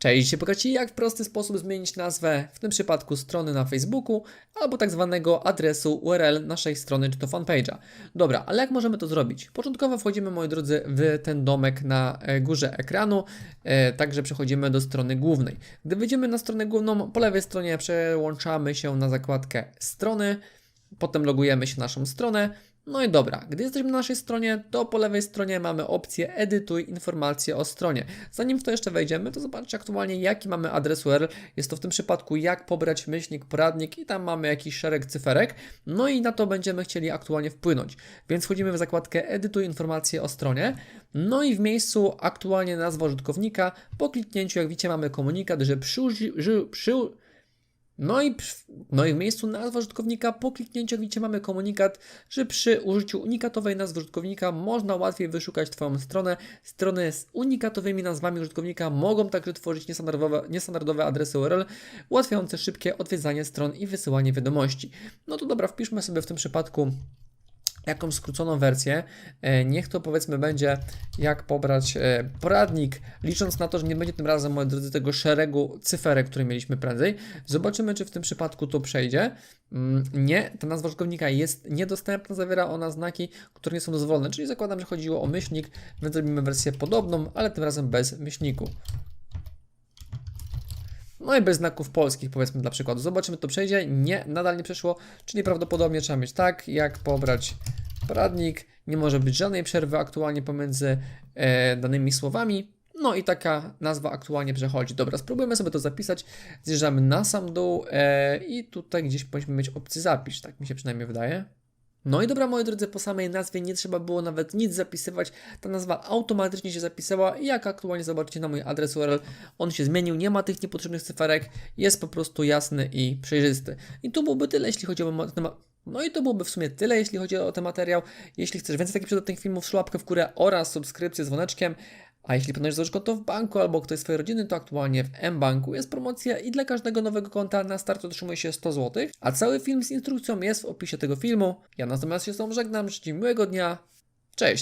Cześć, dzisiaj pokażę Ci jak w prosty sposób zmienić nazwę, w tym przypadku strony na Facebooku, albo tak zwanego adresu URL naszej strony, czy to fanpage'a. Dobra, ale jak możemy to zrobić? Początkowo wchodzimy, moi drodzy, w ten domek na e, górze ekranu, e, także przechodzimy do strony głównej. Gdy wejdziemy na stronę główną, po lewej stronie przełączamy się na zakładkę strony, potem logujemy się na naszą stronę. No i dobra, gdy jesteśmy na naszej stronie, to po lewej stronie mamy opcję edytuj informacje o stronie. Zanim w to jeszcze wejdziemy, to zobaczcie aktualnie jaki mamy adres URL. Jest to w tym przypadku jak pobrać myślnik, poradnik i tam mamy jakiś szereg cyferek. No i na to będziemy chcieli aktualnie wpłynąć. Więc wchodzimy w zakładkę edytuj informacje o stronie. No i w miejscu aktualnie nazwa użytkownika. Po kliknięciu jak widzicie mamy komunikat, że przy, ży- przy no i, no i w miejscu nazwy użytkownika po kliknięciu, widzicie, mamy komunikat, że przy użyciu unikatowej nazwy użytkownika można łatwiej wyszukać Twoją stronę. Strony z unikatowymi nazwami użytkownika mogą także tworzyć niestandardowe, niestandardowe adresy URL, ułatwiające szybkie odwiedzanie stron i wysyłanie wiadomości. No to dobra, wpiszmy sobie w tym przypadku jakąś skróconą wersję. E, Niech to powiedzmy będzie jak pobrać e, poradnik, licząc na to, że nie będzie tym razem, moi drodzy, tego szeregu cyferek, które mieliśmy prędzej. Zobaczymy, czy w tym przypadku to przejdzie. Mm, Nie, ta nazwa użytkownika jest niedostępna, zawiera ona znaki, które nie są dozwolone, czyli zakładam, że chodziło o myślnik, więc zrobimy wersję podobną, ale tym razem bez myślniku. No i bez znaków polskich, powiedzmy dla przykładu. Zobaczymy, to przejdzie. Nie, nadal nie przeszło, czyli prawdopodobnie trzeba mieć tak, jak pobrać poradnik. Nie może być żadnej przerwy aktualnie pomiędzy e, danymi słowami. No i taka nazwa aktualnie przechodzi. Dobra, spróbujemy sobie to zapisać. Zjeżdżamy na sam dół e, i tutaj gdzieś powinniśmy mieć opcję zapisz, tak mi się przynajmniej wydaje. No i dobra, moi drodzy, po samej nazwie nie trzeba było nawet nic zapisywać. Ta nazwa automatycznie się zapisała i jak aktualnie zobaczycie na mój adres URL, on się zmienił, nie ma tych niepotrzebnych cyferek, jest po prostu jasny i przejrzysty. I to byłoby tyle, jeśli chodzi o ma- temat. No i to byłoby w sumie tyle, jeśli chodzi o ten materiał. Jeśli chcesz więcej takich przydatnych filmów, szło łapkę w górę oraz subskrypcję z dzwoneczkiem. A jeśli planujesz założyć konto w banku albo ktoś z Twojej rodziny, to aktualnie w mBanku jest promocja i dla każdego nowego konta na start otrzymuje się 100 zł. A cały film z instrukcją jest w opisie tego filmu. Ja natomiast się z Tobą żegnam, życzę miłego dnia. Cześć!